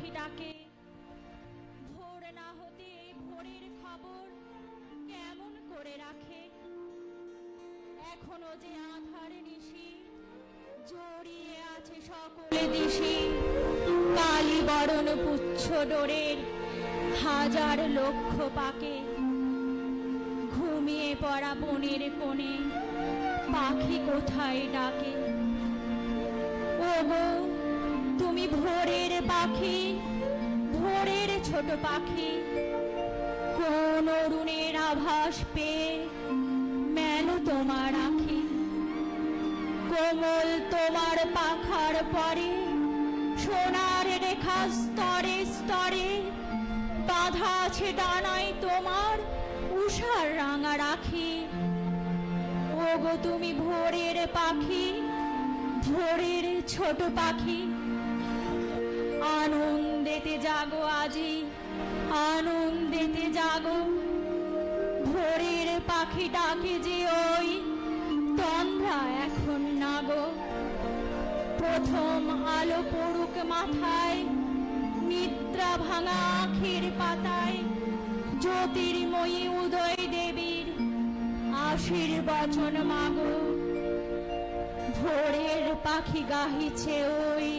পাখি ডাকে ভোর না হতে ভোরের খবর কেমন করে রাখে? এখনও যে আধার নিশি, জড়িয়ে আছে সকলে দিশি। কালী বরণ পুচ্ছ ডোরের হাজার লক্ষ পাকে। ঘুমিয়ে পড়া বনের কোণে পাখি কোথায় ডাকে? তুমি ভোরের পাখি, ভোরের ছোট পাখি। কোন অরুণের আভাস পেয়ে মেলো তোমার আখি। কোমল তোমার পাখার পরে, সোনার রেখা স্তরে স্তরে, বাধা আছে ডানায় তোমার উষার রাঙা রাখি। ওগো তুমি ভোরের পাখি, ভোরের ছোট পাখি। জাগো আজি, আনন্দেতে জাগো। ভোরের পাখি ডাকে যে ওই তন্দ্রা এখন নাগো। প্রথম আলো পড়ুক মাথায়, নিদ্রা ভাঙা আখের পাতায়। জ্যোতির্ময়ী উদয় দেবীর আশীর্বচন মাগো। ভোরের পাখি গাহিছে ওই